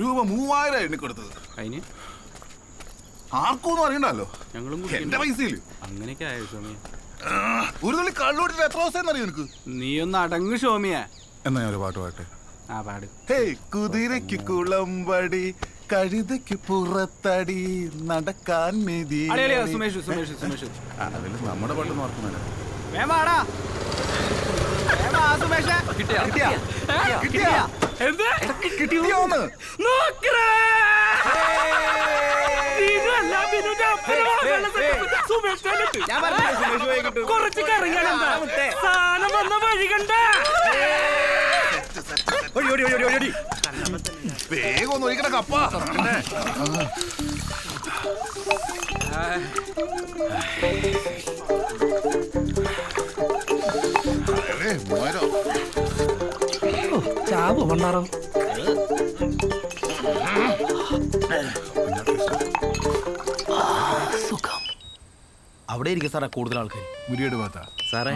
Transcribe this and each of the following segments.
രൂപ മൂവായിരം എണ്ണി കൊടുത്തത് അതിന്? ആർക്കൊന്നും അറിയണ്ടല്ലോ. ഞങ്ങളും എന്റെ? പൈസയിൽ. അങ്ങനെയൊക്കെ ആയോ സോമിയ ഒരു തുള്ളി കള്ളോട്ടിട്ട് എത്ര ദിവസം അറിയോ എനിക്ക് നീ ഒന്ന് അടങ്ങ് സോമിയ എന്നാ ഞാൻ ഒരു പാട്ട് പാട്ടെ ആ പാട്. ഹേ കുതിരയ്ക്ക് കുളമ്പടി കഴുതയ്ക്ക് പുറത്തടി നടക്കാൻ മെതി. അളിയളിയ സുമേഷ് സുമേഷ് സുമേഷ്. അതിൽ നമ്മുടെ പാട്ട് നോക്കുന്നില്ല വേമാടാ വേമാ സുമേഷ്. കിട്ടിയ? കിട്ടിയാ. എന്ത്? കിട്ടിയോന്ന്? സുമേഷ് കുറച്ച് കറിയണം സാധനം വന്ന വഴി കണ്ട. വേഗം ഒന്ന് ഒഴിക്കണ കപ്പ. മൂവായിരം. ചാവ് വണ്ണാറോ അവിടെ ഇരിക്കും സാറേ കൂടുതൽ ആൾക്കാർ മുരിയുടെ ഭാഗത്താ. സാറേ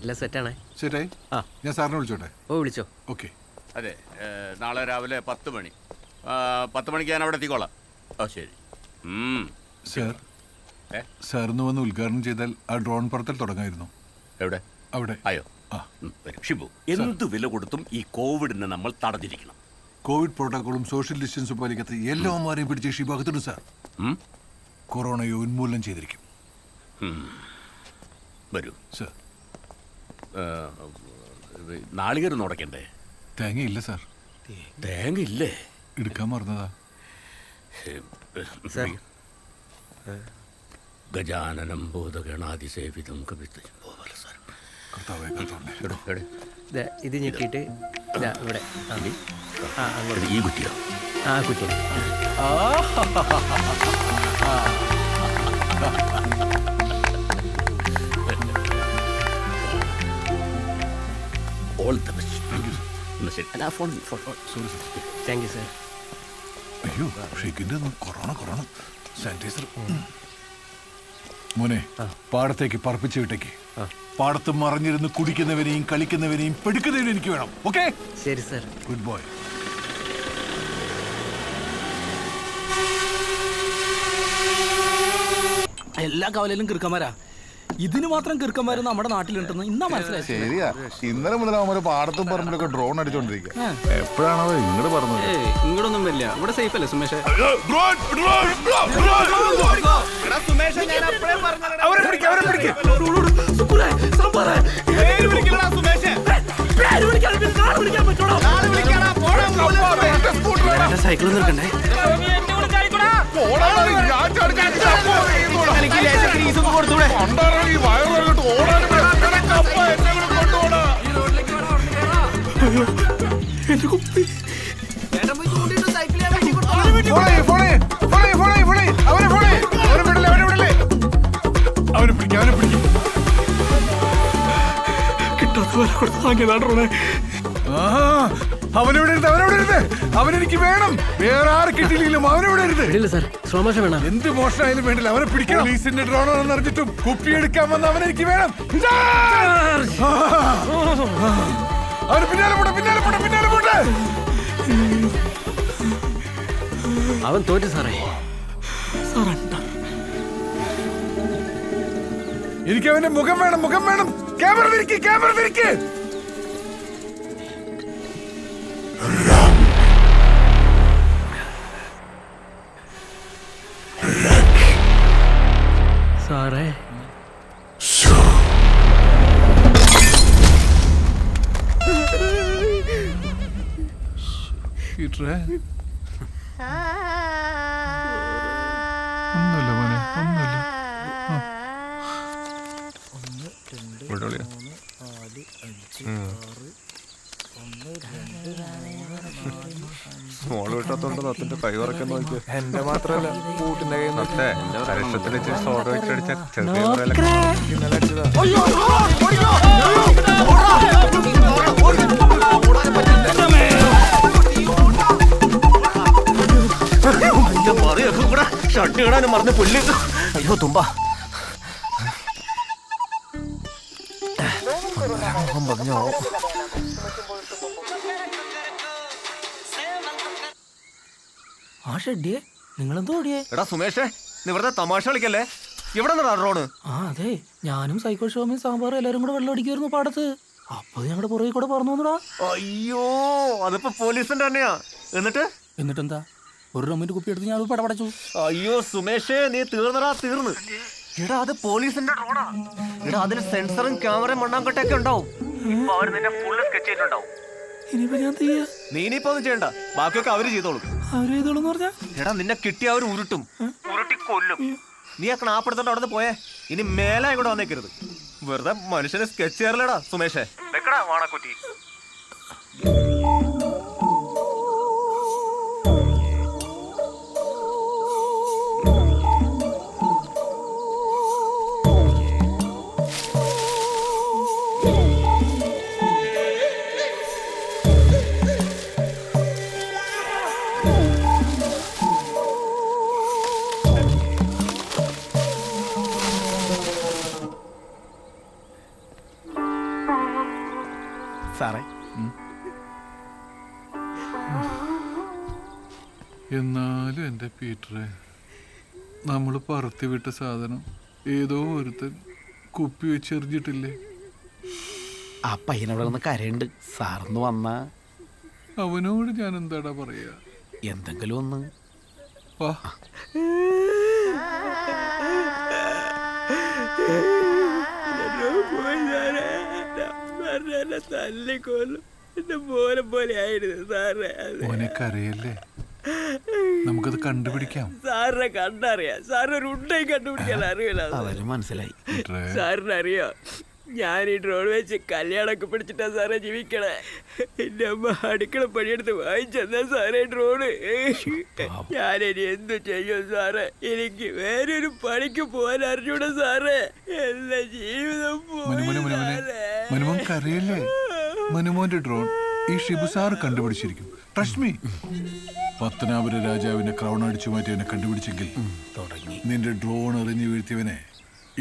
എല്ലാം സെറ്റാണേ ശരി ആ. ഞാൻ സാറിനെ വിളിച്ചോട്ടെ? ഓ വിളിച്ചോ. ഓക്കെ. അതെ നാളെ രാവിലെ പത്ത് മണി. പത്ത് മണിക്ക് ഞാൻ അവിടെ എത്തിക്കോളാം. ഓ ശരി. സാർ ഏ? സാറിന് വന്ന് ഉദ്ഘാടനം ചെയ്താൽ ആ ഡ്രോൺ പറത്തൽ തുടങ്ങായിരുന്നു. എവിടെ? അവിടെ. അയോ ആ. ഉം, വരൂ. ഷിബു എന്ത് വില കൊടുത്തും ഈ കോവിഡിനെ നമ്മൾ തടഞ്ഞിരിക്കണം. കോവിഡ് പ്രോട്ടോക്കോളും സോഷ്യൽ ഡിസ്റ്റൻസും പാലിക്കാത്ത എല്ലാവന്മാരെയും പിടിച്ച് ഷിബാകത്തുണ്ട് സാർ? കൊറോണയെ ഉന്മൂലനം ചെയ്തിരിക്കും. വരൂ. സാർ. നാളികേരം ഉടക്കണ്ടേ? തേങ്ങയില്ല സാർ. തേങ്ങ ഇല്ലേ എടുക്കാൻ മറന്നതാ. ഗജാനനം ബോധഗണാതിസേവിതം കവിത കർത്താവേ കർത്താവേ ദേ, ഇത് ഞെക്കിയിട്ട് ദാ ഇവിടെ. ആ. ആ അങ്ങോട്ട്. ഈ കുട്ടിയോ ആ കുറ്റി. ഓൾ ദ ബെസ്റ്റ് ശരി. അല്ല, phone phone thank you sir അയ്യോ ഷെയ്ക്കിന്റെ കൊറോണ കൊറോണ. സാനിറ്റൈസർ മോനെ പാടത്തേക്ക് പറപ്പിച്ചു വിട്ടേക്ക്. പാടത്ത് മറിഞ്ഞിരുന്ന് കുടിക്കുന്നവനെയും കളിക്കുന്നവനെയും പെടുക്കുന്നവനും എനിക്ക് വേണം ഓക്കെ? ശരി സാർ. Good boy. എല്ലാ കവലയിലും കിറുക്കന്മാരാ. ഇതിന് മാത്രം കിറുക്കന്മാര് നമ്മുടെ നാട്ടിലുണ്ടെന്ന് ഇന്നാ മനസ്സിലായി ശരിയാ. ഇന്നലെ മുതൽ അവന്മാര് പാടത്തും പറമ്പിലൊക്കെ ഡ്രോൺ അടിച്ചോണ്ടിരിക്കുക എപ്പോഴാണോ ഇങ്ങോട്ട് പറഞ്ഞത്? ഇങ്ങോട്ടൊന്നും വരില്ല. ഇവിടെ സേഫ് അല്ലേ സുമേഷ്? സൈക്കിൾ നിൽക്കണ്ടേ അവനെ പിടിക്കാം അവനെ പിടിക്കും. അവനെവിടെ ഇരുന്ന് അവനെവിടെ ഇരുന്ന് അവനെനിക്ക് വേണം. വേറെ ആര് കിട്ടിയില്ലെങ്കിലും അവനെവിടെ മോഷൻ വേണം. എന്ത് മോഷണമായാലും വേണ്ടില്ല. അവനെ പിടിക്കണം. ലീസിന്റെ ഡ്രോണോന്ന് ആണെന്ന് അറിഞ്ഞിട്ടും കുപ്പി എടുക്കാൻ വന്ന അവൻ എനിക്ക് വേണം. അവന് പിന്നാലെ പോട്ടെ പിന്നാലെ പോട്ടെ പിന്നാലെ പോട്ടെ. അവൻ തോറ്റു സാറേ. എനിക്ക് അവന്റെ മുഖം വേണം മുഖം വേണം. ക്യാമറ തിരിക്ക് ക്യാമറ തിരിക്ക് പീറ്ററെ ഒന്നുമില്ല മോനെ ഒന്നുമില്ല വിടോളിയാ മോൾ വിട്ടാത്തോണ്ട് നത്തിന്റെ കൈ ഉറക്കാൻ നോക്കി എന്റെ മാത്രല്ല കൂട്ടിന്റെ കൈ നത്തെ കരക്ഷത്തിൽ വെച്ച് സോഡ വെച്ചടിച്ച ചെറിയ മുറയിലൊക്കെ ഇന്നലെ അടിച്ചതാ ഷർട്ട് ഇടാനും മറന്ന് പുല്ല്. അയ്യോ തുമ്പ. ആ ഷെഡിയെ നിങ്ങളെന്തോ ഓടിയേ എടാ സുമേഷേ നീ വെറുതെ തമാശ കളിക്കല്ലേ? ഇവിടെ റോഡ്. ആ അതെ ഞാനും സൈക്കോ ഷോമിയും സാമ്പാറും എല്ലാരും കൂടെ വെള്ളം അടിക്കുമായിരുന്നു പാടത്ത്. അപ്പൊ ഞങ്ങളുടെ പുറകെ കൂടെ പറഞ്ഞു വന്നടാ. അയ്യോ അതിപ്പോ പോലീസിന്റെ തന്നെയാ. എന്നിട്ട്? എന്നിട്ടെന്താ? ഒരു റമ്മിന്റെ കുപ്പി എടുത്ത് ഞാൻ പടപടച്ചു. അയ്യോ സുമേഷേ നീ തീർന്നടാ തീർന്ന്. എടാ അത് പോലീസിന്റെ റോഡാ. എടാ അതിന് സെൻസറും ക്യാമറയും മണ്ണാങ്കട്ടൊക്കെ ഉണ്ടാവും. ഇപ്പൊ അവർ നിന്നെ ഫുള്ള് സ്കെച്ച് ചെയ്തിട്ടുണ്ടാവും. ഇനിയിപ്പോ ഞാൻ തീയ നീ ഇനിയിപ്പോ ഒന്നും ചെയ്യണ്ട. ബാക്കിയൊക്കെ അവർ ചെയ്തോളും. അവർ ചെയ്തോളൂ പറഞ്ഞാ? എടാ നിന്നെ കിട്ടിയ അവർ ഉരുട്ടും. ഉരുട്ടി കൊല്ലും. നീ ആ ക്ലാപ്പെടുത്തോണ്ട് അവിടെ പോയേ. ഇനി മേലെ ഇങ്ങോട്ട് വന്നേക്കരുത്. വെറുതെ മനുഷ്യനെ സ്കെച്ച് ചെയ്യാറില്ലടാ സുമേഷേ. വെക്കടാ വാണക്കുറ്റി സാറേ. എന്നാലും എന്റെ പീറ്ററെ നമ്മൾ പറത്തി വിട്ട സാധനം ഏതോ ഒരുത്തൻ കുപ്പി വെച്ചെറിഞ്ഞിട്ടില്ലേ ആ പയ്യനവിടെ നിന്ന് കരയുണ്ട് സാറിന്ന് വന്ന. അവനോട് ഞാൻ എന്താടാ പറയാ? എന്തെങ്കിലും ഒന്ന്. വാ. തല്ലിക്കൊല്ലും എന്റെ പോലെ പോലെ ആയിരുന്നു സാറേ അത്. മോനെ കരയല്ലേ നമുക്കത് കണ്ടുപിടിക്കാം. സാറിനെ കണ്ടറിയാം. സാറിനൊരു ഒരു ഉണ്ടയും കണ്ടുപിടിക്കാൻ അറിയില്ല. അതെല്ലാം മനസ്സിലായി. പീറ്ററെ സാറിന് അറിയോ ഞാൻ ഈ ഡ്രോൺ വെച്ച് കല്യാണമൊക്കെ പിടിച്ചിട്ടാ സാറേ ജീവിക്കണേ. എന്റെ അമ്മ അടുക്കള പണിയെടുത്ത് വാങ്ങിച്ചെന്നാ സാറേ ഡ്രോണ് ഞാൻ ഇനി എന്തു ചെയ്യും സാറേ? എനിക്ക് വേറൊരു പണിക്ക് പോകാൻ അറിഞ്ഞൂടാ സാറേ. എന്റെ ജീവിതം കരയല്ലേ മനുമോന്റെ ഡ്രോൺ ഈ ഷിബു സാർ കണ്ടുപിടിച്ചിരിക്കും. ട്രസ്റ്റ് പത്തനാപുര രാജാവിനെ ക്രൗൺ അടിച്ചു മാറ്റിയവനെ കണ്ടുപിടിച്ചെങ്കിൽ തുടങ്ങി. നിന്റെ ഡ്രോൺ എറിഞ്ഞു വീഴ്ത്തിയവനെ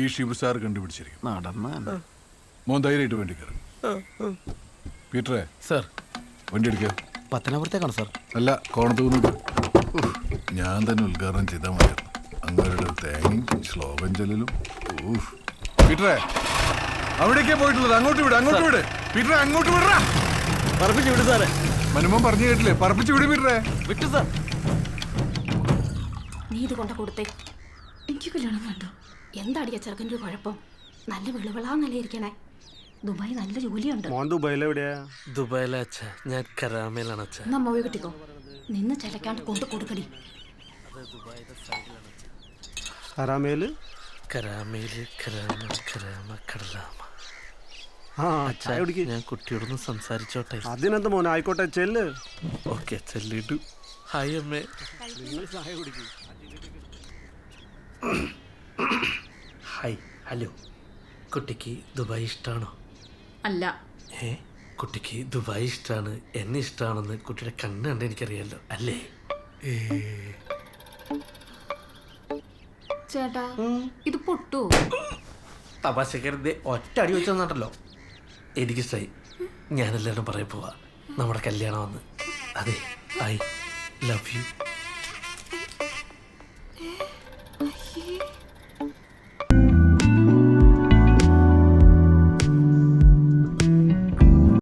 ഈ ഷിബു സാർ കണ്ടുപിടിച്ചിരിക്കും. നടന്ന മോൻ ധൈര്യമായിട്ട് വേണ്ടി കയറും. പീറ്ററെ സർ. വണ്ടി എടുക്കുക പത്തനാപുരത്തേക്കാണ് സാർ. അല്ല കോണത്ത് നിന്നിട്ട് ഞാൻ തന്നെ ഉദ്ഘാടനം ചെയ്താൽ മതിയായിരുന്നു അങ്ങവരുടെ തേങ്ങയും ശ്ലോകം ചെല്ലലും. ഊഫ്. പീറ്ററെ അവിടേക്കാ പോയിട്ടുള്ളത്? അങ്ങോട്ട് വിട് അങ്ങോട്ട് വിട്. പീറ്ററെ അങ്ങോട്ട് വിടറ. പറപ്പിച്ചു വിട് സാറേ. മനുമൻ പറഞ്ഞു കേട്ടില്ലേ? പറപ്പിച്ചു വിട് പീറ്ററെ. വിട്ടു സാർ. നീ ഇത് കൊണ്ട കൊടുത്തേ. എനിക്ക് കല്യാണം വേണ്ട. എന്താടിയ ചെറുക്കന്റെ കുഴപ്പം? നല്ല വെളുവിളാന്നല്ലേ ഇരിക്കണേ. ദുബായ് നല്ല ജോലിയുണ്ട്. മോൻ ദുബായിൽ എവിടെയാ? ദുബായിലെ അച്ഛ. ഞാൻ കരാമയിലാണ് അച്ഛ. കിട്ടിക്കോ നിന്ന് ചിലക്കാണ്ട് കൊണ്ടു കൊടുക്കടി. ഹറാമേൽ കരാമയിൽ കരാമ കരാമ കടലാമ. ആ ചായ കുടിക്ക്. ഞാൻ കുട്ടിയോടൊന്ന് സംസാരിച്ചോട്ടെ. അതിനെന്ത് മോൻ ആയിക്കോട്ടെ ചെല്ല്. ഓക്കെ ചെല്ലിട്ടു ഹായ് അമ്മേ. Hi hello. കുട്ടിക്ക് ദുബായ് ഇഷ്ടമാണോ അല്ല. ഏ കുട്ടിക്ക് ദുബായ് ഇഷ്ടമാണ് എന്നെ ഇഷ്ടമാണെന്ന് കുട്ടിയുടെ കണ്ണ് കണ്ട് എനിക്കറിയാലോ അല്ലേ? ചേട്ടാ ഇത് പൊട്ടു? തപാശക്കരുത് ഒറ്റ അടി വെച്ച് തന്നിട്ടല്ലോ. എനിക്കിഷ്ടായി ഞാനെല്ലാവരും പറയാൻ പോവാ. നമ്മുടെ കല്യാണം വന്ന്. അതെ ഐ ലവ് യു